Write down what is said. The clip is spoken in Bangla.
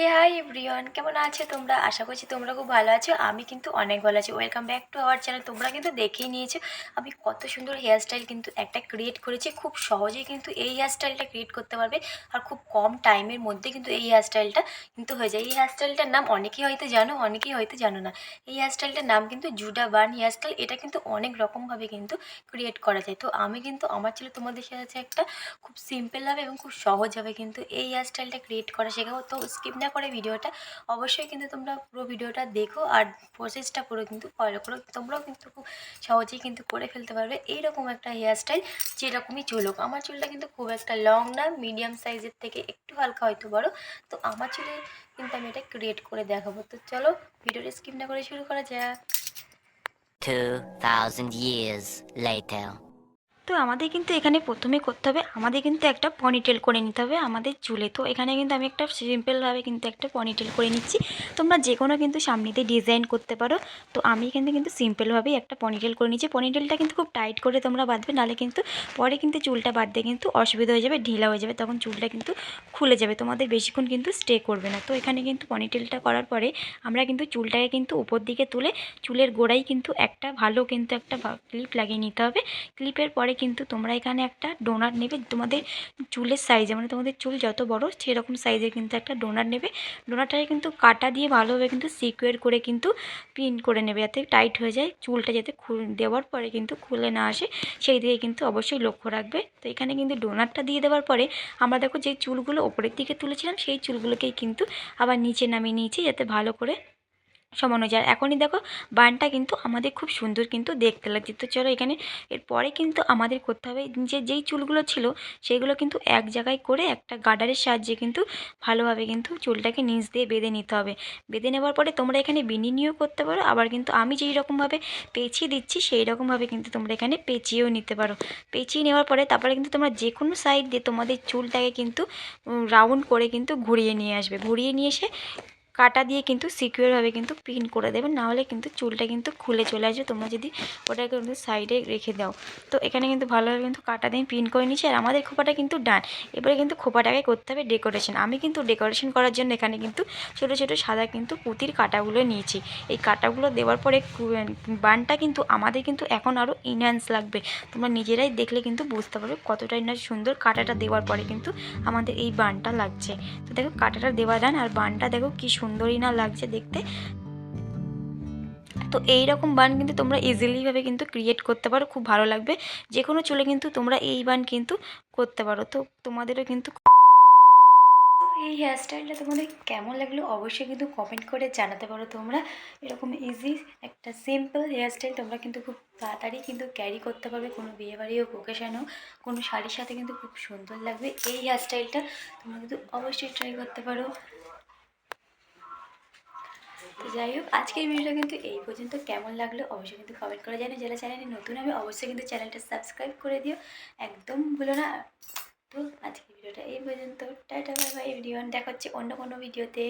হে হাই এভরিওয়ান কেমন আছে তোমরা? আশা করছি তোমরা খুব ভালো আছো। আমি কিন্তু অনেক ভালো আছি। Welcome back to our channel তোমরা কিন্তু দেখেই নিয়েছো আমি কত সুন্দর হেয়ার স্টাইল কিন্তু একটা ক্রিয়েট করেছি। খুব সহজেই কিন্তু এই হেয়ার স্টাইলটা ক্রিয়েট করতে পারবে। আর খুব কম টাইমের মধ্যে কিন্তু এই হেয়ার স্টাইলটা কিন্তু হয়ে যায়। এই হেয়ার স্টাইলটার নাম অনেকেই হয়তো জানো, অনেকেই হয়তো জানো না। এই হেয়ার স্টাইলটার নাম কিন্তু জুডা বার্ন হেয়ার স্টাইল এটা কিন্তু অনেক রকমভাবে কিন্তু ক্রিয়েট করা যায়। তো আমি কিন্তু আমার ছিল তোমাদের সাথে একটা খুব সিম্পলভাবে এবং খুব সহজভাবে কিন্তু এই হেয়ার স্টাইলটা ক্রিয়েট করা শেখাবো। তো স্কিপ না করে ভিডিওটা অবশ্যই কিন্তু তোমরা পুরো ভিডিওটা দেখো আর প্রসেসটা পুরো কিন্তু ফলো করো। তোমরাও কিন্তু খুব সহজেই কিন্তু করে ফেলতে পারবে এইরকম একটা হেয়ার স্টাইল যেরকমই চলুক। আমার চুলটা কিন্তু খুব একটা লং না মিডিয়াম সাইজের থেকে একটু হালকা হয়তো বড়। তো আমার চুলে কিন্তু আমি এটা ক্রিয়েট করে দেখাবো। তো চলো ভিডিওটা স্কিপ না করে শুরু করা যাক। 2,000 years later. তো আমাদের কিন্তু এখানে প্রথমে করতে হবে, আমাদের কিন্তু একটা পনিটেল করে নিতে হবে আমাদের চুলে। তো এখানে কিন্তু আমি একটা সিম্পলভাবে কিন্তু একটা পনিটেল করে নিচ্ছি। তোমরা যে কোনো কিন্তু সামনেতে ডিজাইন করতে পারো। তো আমি কিন্তু কিন্তু সিম্পলভাবেই একটা পনিটেল করে নিচ্ছি। পনিটেলটা কিন্তু খুব টাইট করে তোমরা বাঁধবে, নাহলে কিন্তু পরে কিন্তু চুলটা বাঁধতে কিন্তু অসুবিধা হয়ে যাবে, ঢিলা হয়ে যাবে, তখন চুলটা কিন্তু খুলে যাবে, তোমাদের বেশিক্ষণ কিন্তু স্টে করবে না। তো এখানে কিন্তু পনিটেলটা করার পরে আমরা কিন্তু চুলটাকে কিন্তু উপর দিকে তুলে চুলের গোড়ায় কিন্তু একটা ভালো কিন্তু একটা ক্লিপ লাগিয়ে নিতে হবে। ক্লিপের পরে কিন্তু তোমরা এখানে একটা ডোনার নেবে। তোমাদের চুলের সাইজে মানে তোমাদের চুল যত বড় সেরকম সাইজের কিন্তু একটা ডোনার নেবে। ডোনারটাকে কিন্তু কাটা দিয়ে ভালোভাবে কিন্তু সিকুয়ার করে কিন্তু পিন করে নেবে যাতে টাইট হয়ে যায়। চুলটা যাতে দেওয়ার পরে কিন্তু খুলে না আসে, সেই দিকে কিন্তু অবশ্যই লক্ষ্য রাখবে। তো এখানে কিন্তু ডোনারটা দিয়ে দেওয়ার পরে আমরা দেখো যে চুলগুলো ওপরের দিকে তুলেছিলাম, সেই চুলগুলোকেই কিন্তু আবার নিচে নামিয়ে নিয়েছি যাতে ভালো করে সমানো যায়। এখনই দেখো, বানটা কিন্তু আমাদের খুব সুন্দর কিন্তু দেখতে লাগছে। তো চলো এখানে, এরপরে কিন্তু আমাদের করতে হবে, যে যেই চুলগুলো ছিল সেইগুলো কিন্তু এক জায়গায় করে একটা গার্ডারের সাহায্যে কিন্তু ভালোভাবে কিন্তু চুলটাকে নিচ দিয়ে বেঁধে নিতে হবে। বেঁধে নেওয়ার পরে তোমরা এখানে বিনি করতে পারো, আবার কিন্তু আমি যেই রকমভাবে পেঁচিয়ে দিচ্ছি, সেই রকমভাবে কিন্তু তোমরা এখানে পেঁচিয়েও নিতে পারো। পেঁচিয়ে নেওয়ার পরে তারপরে কিন্তু তোমরা যে কোনো সাইড দিয়ে তোমাদের চুলটাকে কিন্তু রাউন্ড করে কিন্তু ঘুরিয়ে নিয়ে আসবে। ঘুরিয়ে নিয়ে এসে কাটা দিয়ে কিন্তু সিকিউরভাবে কিন্তু পিন করে দেবেন নাহলে কিন্তু চুলটা কিন্তু খুলে চলে আসবে। তোমরা যদি ওটাকে কিন্তু সাইডে রেখে দাও। তো এখানে কিন্তু ভালোভাবে কিন্তু কাটা দিয়ে পিন করে নিচ্ছি আর আমাদের খোপাটা কিন্তু ডান। এবারে কিন্তু খোপাটাকে করতে হবে ডেকোরেশন আমি কিন্তু ডেকোরেশন করার জন্য এখানে কিন্তু ছোটো ছোটো সাদা কিন্তু পুঁতির কাটাগুলো নিয়েছি। এই কাটাগুলো দেওয়ার পরে বানটা কিন্তু আমাদের কিন্তু এখন আরও ইনহ্যান্স লাগবে। তোমরা নিজেরাই দেখলে কিন্তু বুঝতে পারবে কতটাই না সুন্দর কাটাটা দেওয়ার পরে কিন্তু আমাদের এই বানটা লাগছে। তো দেখো কাটাটা দেওয়া ডান, আর বানটা দেখো কি সুন্দরই না লাগছে দেখতে। তো এই রকম বান কিন্তু তোমরা ইজিলিভাবে কিন্তু ক্রিয়েট করতে পারো, খুব ভালো লাগবে। যে কোনো চুলে কিন্তু তোমরা এই বান কিন্তু করতে পারো। তো তোমাদেরও কিন্তু এই হেয়ার স্টাইলটা তোমাদের কেমন লাগল অবশ্যই কিন্তু কমেন্ট করে জানাতে পারো তোমরা। এরকম ইজি একটা সিম্পল হেয়ার স্টাইল তোমরা কিন্তু খুব তাড়াতাড়ি কিন্তু ক্যারি করতে পারবে কোনো বিয়েবাড়ি হোক ওকেশান হোক, কোনো শাড়ির সাথে কিন্তু খুব সুন্দর লাগবে। এই হেয়ার স্টাইলটা তোমরা কিন্তু অবশ্যই ট্রাই করতে পারো। তো যাই হোক, আজকের ভিডিওটা কিন্তু এই পর্যন্ত। কেমন লাগল অবশ্যই কিন্তু কমেন্ট করে জানো যারা চ্যানেলে নতুন আমি অবশ্যই কিন্তু চ্যানেলটা সাবস্ক্রাইব করে দিও। একদম ভুলো না। তো আজকের ভিডিওটা এই পর্যন্ত। টাটা বাই বাই এভরিওয়ান দেখা অন্য কোনো ভিডিওতে